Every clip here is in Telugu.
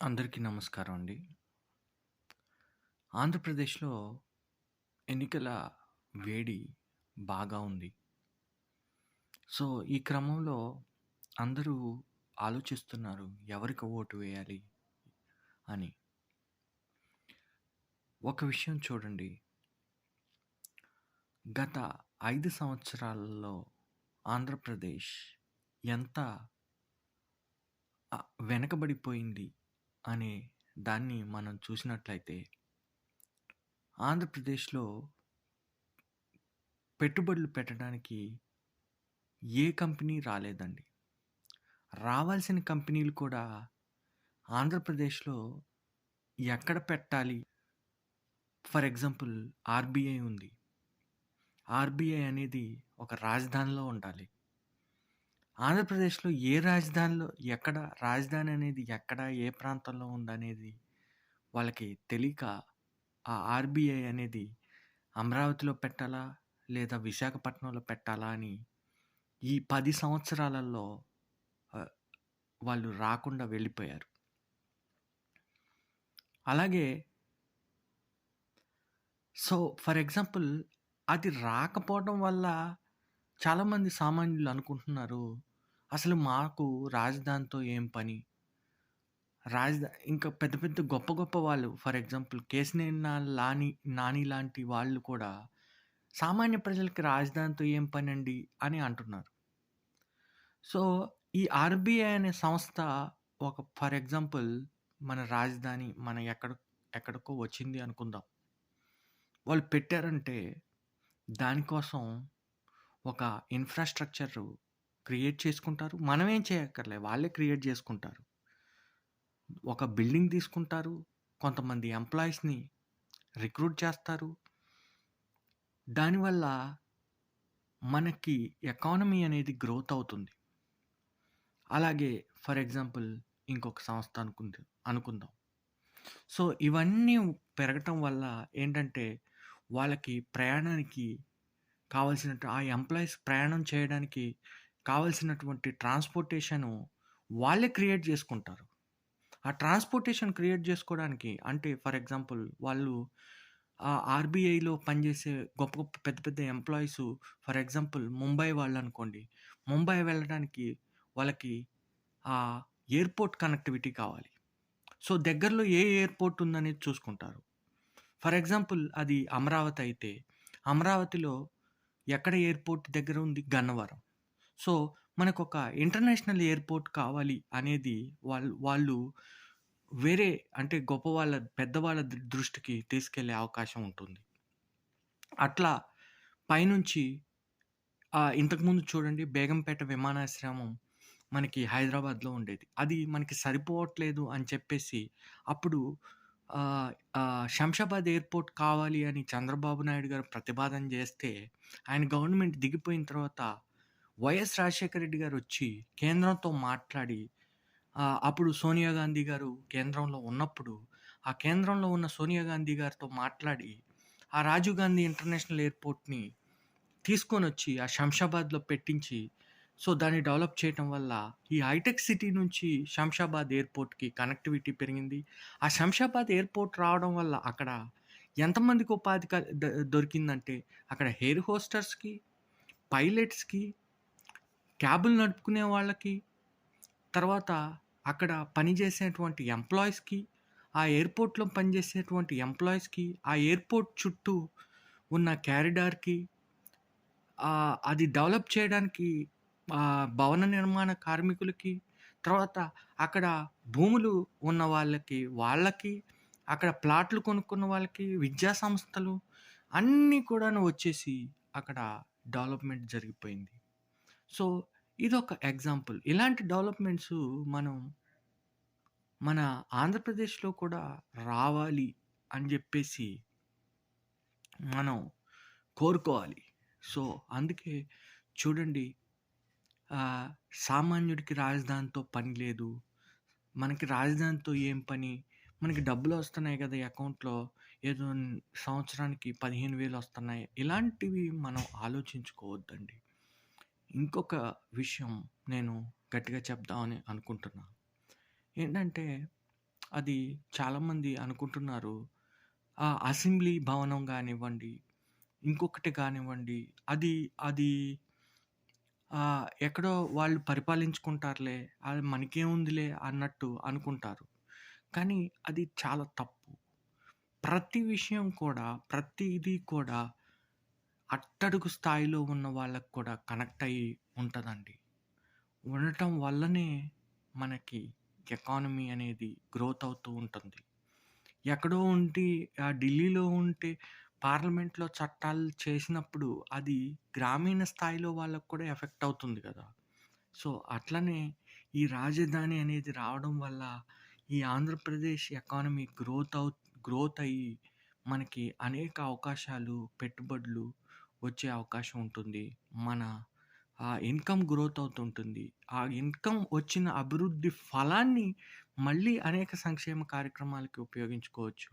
అందరికీ నమస్కారం అండి. ఆంధ్రప్రదేశ్‌లో ఎన్నికల వేడి బాగా ఉంది. సో, ఈ క్రమంలో అందరూ ఆలోచిస్తున్నారు ఎవరికి ఓటు వేయాలి అని. ఒక విషయం చూడండి. గత ఐదు సంవత్సరాలలో ఆంధ్రప్రదేశ్ ఎంత వెనకబడిపోయింది అనే దాన్ని మనం చూసినట్లయితే ఆంధ్రప్రదేశ్‌లో పెట్టుబడులు పెట్టడానికి ఏ కంపెనీ రాలేదండి. రావాల్సిన కంపెనీలు కూడా ఆంధ్రప్రదేశ్‌లో ఎక్కడ పెట్టాలి? ఫర్ ఎగ్జాంపుల్ ఆర్‌బీఐ ఉంది. ఆర్‌బీఐ అనేది ఒక రాజధానిలో ఉండాలి. ఆంధ్రప్రదేశ్‌లో ఏ రాజధానిలో ఎక్కడ రాజధాని అనేది ఎక్కడ, ఏ ప్రాంతంలో ఉందనేది వాళ్ళకి తెలియక ఆ ఆర్‌బీఐ అనేది అమరావతిలో పెట్టాలా? లేదా విశాఖపట్నంలో పెట్టాలా? అని ఈ పది సంవత్సరాలలో వాళ్ళు రాకుండా వెళ్ళిపోయారు. అలాగే సో, ఫర్ ఎగ్జాంపుల్ అది రాకపోవడం వల్ల చాలామంది సామాన్యులు అనుకుంటున్నారు. అసలు మాకు రాజధానితో ఏం పని? రాజధా ఇంకా పెద్ద పెద్ద గొప్ప గొప్ప వాళ్ళు ఫర్ ఎగ్జాంపుల్ కేసినేని నా లాని నాని లాంటి వాళ్ళు కూడా సామాన్య ప్రజలకి రాజధానితో ఏం పని అండి అని అంటున్నారు. సో, ఈ ఆర్‌బీఐ అనే సంస్థ ఒక ఫర్ ఎగ్జాంపుల్ మన రాజధాని మన ఎక్కడ ఎక్కడికో వచ్చింది అనుకుందాం. వాళ్ళు పెట్టారంటే దానికోసం ఒక ఇన్‌ఫ్రాస్ట్రక్చర్ క్రియేట్ చేసుకుంటారు. మనం ఏం చేయక్కర్లే. వాళ్ళే క్రియేట్ చేసుకుంటారు. ఒక బిల్డింగ్ తీసుకుంటారు. కొంతమంది ఎంప్లాయీస్‌ని రిక్రూట్ చేస్తారు. దానివల్ల మనకి ఎకానమీ అనేది గ్రోత్ అవుతుంది. అలాగే ఫర్ ఎగ్జాంపుల్ ఇంకొక సంస్థ అనుకుంది అనుకుందాం. సో, ఇవన్నీ పెరగటం వల్ల ఏంటంటే వాళ్ళకి ప్రయాణానికి కావాల్సినట్టు ఆ ఎంప్లాయీస్ ప్రయాణం చేయడానికి కావాల్సినటువంటి ట్రాన్స్‌పోర్టేషను వాళ్ళే క్రియేట్ చేసుకుంటారు. ఆ ట్రాన్స్‌పోర్టేషన్ క్రియేట్ చేసుకోవడానికి అంటే ఫర్ ఎగ్జాంపుల్ వాళ్ళు ఆ ఆర్‌బీఐలో పనిచేసే గొప్ప గొప్ప పెద్ద పెద్ద ఎంప్లాయీస్ ఫర్ ఎగ్జాంపుల్ ముంబై వాళ్ళు అనుకోండి ముంబై వెళ్ళడానికి వాళ్ళకి ఆ ఎయిర్‌పోర్ట్ కనెక్టివిటీ కావాలి. సో, దగ్గరలో ఏ ఎయిర్‌పోర్ట్ ఉందనేది చూసుకుంటారు. ఫర్ ఎగ్జాంపుల్ అది అమరావతి అయితే అమరావతిలో ఎక్కడ ఎయిర్‌పోర్ట్ దగ్గర ఉంది? గన్నవరం. సో, మనకొక ఇంటర్నేషనల్ ఎయిర్‌పోర్ట్ కావాలి అనేది వాళ్ళు వాళ్ళు వేరే అంటే గొప్ప వాళ్ళ పెద్దవాళ్ళ దృష్టికి తీసుకెళ్ళే అవకాశం ఉంటుంది. అట్లా పైనుంచి ఇంతకుముందు చూడండి బేగంపేట విమానాశ్రయం మనకి హైదరాబాద్‌లో ఉండేది. అది మనకి సరిపోవట్లేదు అని చెప్పేసి అప్పుడు శంషాబాద్ ఎయిర్‌పోర్ట్ కావాలి అని చంద్రబాబు నాయుడు గారు ప్రతిపాదన చేస్తే ఆయన గవర్నమెంట్ దిగిపోయిన తర్వాత వైఎస్ రాజశేఖర రెడ్డి గారు వచ్చి కేంద్రంతో మాట్లాడి అప్పుడు సోనియా గాంధీ గారు కేంద్రంలో ఉన్నప్పుడు ఆ కేంద్రంలో ఉన్న సోనియా గాంధీ గారితో మాట్లాడి ఆ రాజీవ్ గాంధీ ఇంటర్నేషనల్ ఎయిర్‌పోర్ట్‌ని తీసుకొని వచ్చి ఆ శంషాబాద్‌లో పెట్టించి సో, దాన్ని డెవలప్ చేయటం వల్ల ఈ హైటెక్ సిటీ నుంచి శంషాబాద్ ఎయిర్‌పోర్ట్‌కి కనెక్టివిటీ పెరిగింది. ఆ శంషాబాద్ ఎయిర్‌పోర్ట్ రావడం వల్ల అక్కడ ఎంతమందికి ఉపాధి ద దొరికిందంటే అక్కడ హెయిర్ హోస్టర్స్‌కి, పైలట్స్‌కి, క్యాబులు నడుపుకునే వాళ్ళకి, తర్వాత అక్కడ పనిచేసేటువంటి ఎంప్లాయీస్‌కి, ఆ ఎయిర్‌పోర్ట్‌లో పనిచేసేటువంటి ఎంప్లాయీస్‌కి, ఆ ఎయిర్‌పోర్ట్ చుట్టూ ఉన్న క్యారిడార్కి అది డెవలప్ చేయడానికి భవన నిర్మాణ కార్మికులకి, తర్వాత అక్కడ భూములు ఉన్న వాళ్ళకి, వాళ్ళకి, అక్కడ ప్లాట్లు కొనుక్కున్న వాళ్ళకి, విద్యా సంస్థలు అన్నీ కూడాను వచ్చేసి అక్కడ డెవలప్‌మెంట్ జరిగిపోయింది. సో, ఇదొక ఎగ్జాంపుల్. ఇలాంటి డెవలప్మెంట్స్ మనం మన ఆంధ్రప్రదేశ్‌లో కూడా రావాలి అని చెప్పేసి మనం కోరుకోవాలి. సో, అందుకే చూడండి సామాన్యుడికి రాజధానితో పని లేదు. మనకి రాజధానితో ఏం పని? మనకి డబ్బులు వస్తున్నాయి కదా అకౌంట్‌లో. ఏదో సంవత్సరానికి 15,000 వస్తున్నాయి. ఇలాంటివి మనం ఆలోచించుకోవద్దండి. ఇంకొక విషయం నేను గట్టిగా చెప్దామని అనుకుంటున్నా. ఏంటంటే అది చాలామంది అనుకుంటున్నారు. ఆ అసెంబ్లీ భవనం కానివ్వండి ఇంకొకటి కానివ్వండి అది అది ఎక్కడో వాళ్ళు పరిపాలించుకుంటారులే, అది మనకేముందిలే అన్నట్టు అనుకుంటారు. కానీ అది చాలా తప్పు. ప్రతి విషయం కూడా, ప్రతిదీ కూడా అట్టడుగు స్థాయిలో ఉన్న వాళ్ళకు కూడా కనెక్ట్ అయ్యి ఉంటుందండి ఉండటం వల్లనే మనకి ఎకానమీ అనేది గ్రోత్ అవుతూ ఉంటుంది. ఎక్కడో ఉండి ఆ ఢిల్లీలో ఉంటే పార్లమెంట్‌లో చట్టాలు చేసినప్పుడు అది గ్రామీణ స్థాయిలో వాళ్ళకు కూడా ఎఫెక్ట్ అవుతుంది కదా సో, అట్లనే ఈ రాజధాని అనేది రావడం వల్ల ఈ ఆంధ్రప్రదేశ్ ఎకానమీ గ్రోత్ అవు గ్రోత్ అయ్యి మనకి అనేక అవకాశాలు, పెట్టుబడులు వచ్చే అవకాశం ఉంటుంది. మన ఆ ఇన్‌కమ్ గ్రోత్ అవుతుంటుంది. ఆ ఇన్‌కమ్ వచ్చిన అభివృద్ధి ఫలాన్ని మళ్ళీ అనేక సంక్షేమ కార్యక్రమాలకి ఉపయోగించుకోవచ్చు.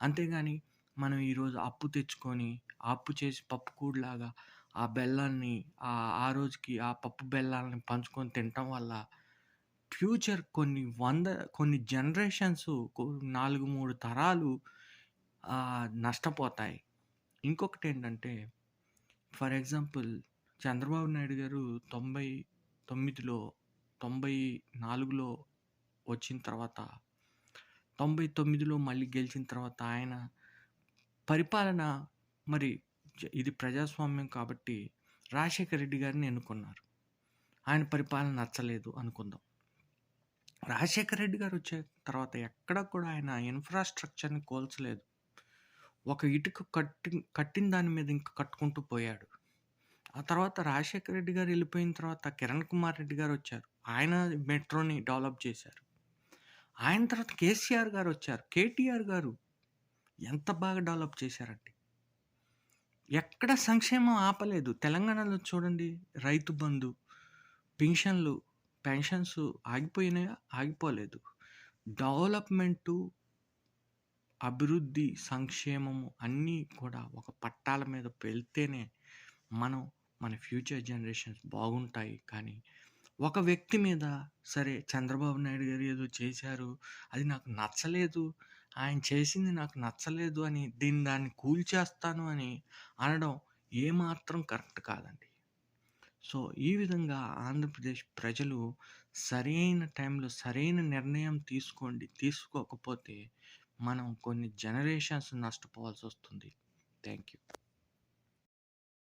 అంతేగాని మనం ఈరోజు అప్పు తెచ్చుకొని, అప్పు చేసి పప్పుకూడులాగా ఆ బెల్లాన్ని ఆ ఆ రోజుకి ఆ పప్పు బెల్లాలని పంచుకొని తినటం వల్ల ఫ్యూచర్ కొన్ని వంద కొన్ని జనరేషన్స్ నాలుగు మూడు తరాలు నష్టపోతాయి ఇంకొకటి ఏంటంటే ఫర్ ఎగ్జాంపుల్ చంద్రబాబు నాయుడు గారు 99లో 94లో వచ్చిన తర్వాత 99లో మళ్ళీ గెలిచిన తర్వాత ఆయన పరిపాలన మరి జ ఇది ప్రజాస్వామ్యం కాబట్టి రాజశేఖర్ రెడ్డి గారిని ఎన్నుకున్నారు. ఆయన పరిపాలన నచ్చలేదు అనుకుందాం. రాజశేఖర్ రెడ్డి గారు వచ్చే తర్వాత ఎక్కడ కూడా ఆయన ఇన్‌ఫ్రాస్ట్రక్చర్‌ని కోల్చలేదు. ఒక ఇటుక కట్టి కట్టిన దాని మీద ఇంకా కట్టుకుంటూ పోయాడు. ఆ తర్వాత రాజశేఖర్ రెడ్డి గారు వెళ్ళిపోయిన తర్వాత కిరణ్ కుమార్ రెడ్డి గారు వచ్చారు ఆయన మెట్రోని డెవలప్ చేశారు. ఆయన తర్వాత కేసీఆర్ గారు వచ్చారు కేటీఆర్ గారు ఎంత బాగా డెవలప్ చేశారండి. ఎక్కడ సంక్షేమం ఆపలేదు. తెలంగాణలో చూడండి రైతు బంధు, పింఛన్లు, పెన్షన్స్ ఆగిపోయినాయా? ఆగిపోలేదు. డెవలప్‌మెంటు, అభివృద్ధి, సంక్షేమము అన్నీ కూడా ఒక పట్టాల మీద వెళ్తేనే మనం మన ఫ్యూచర్ జనరేషన్స్ బాగుంటాయి. కానీ ఒక వ్యక్తి మీద సరే చంద్రబాబు నాయుడు గారు ఏదో చేశారు. అది నాకు నచ్చలేదు. ఆయన చేసింది నాకు నచ్చలేదు అని దీన్ని దాన్ని కూల్చేస్తాను అని అనడం ఏమాత్రం కరెక్ట్ కాదండి. సో, ఈ విధంగా ఆంధ్రప్రదేశ్ ప్రజలు సరైన టైంలో సరైన నిర్ణయం తీసుకోండి. తీసుకోకపోతే మనం కొన్ని జనరేషన్స్ నష్టపోవాల్సి వస్తుంది థ్యాంక్ యూ.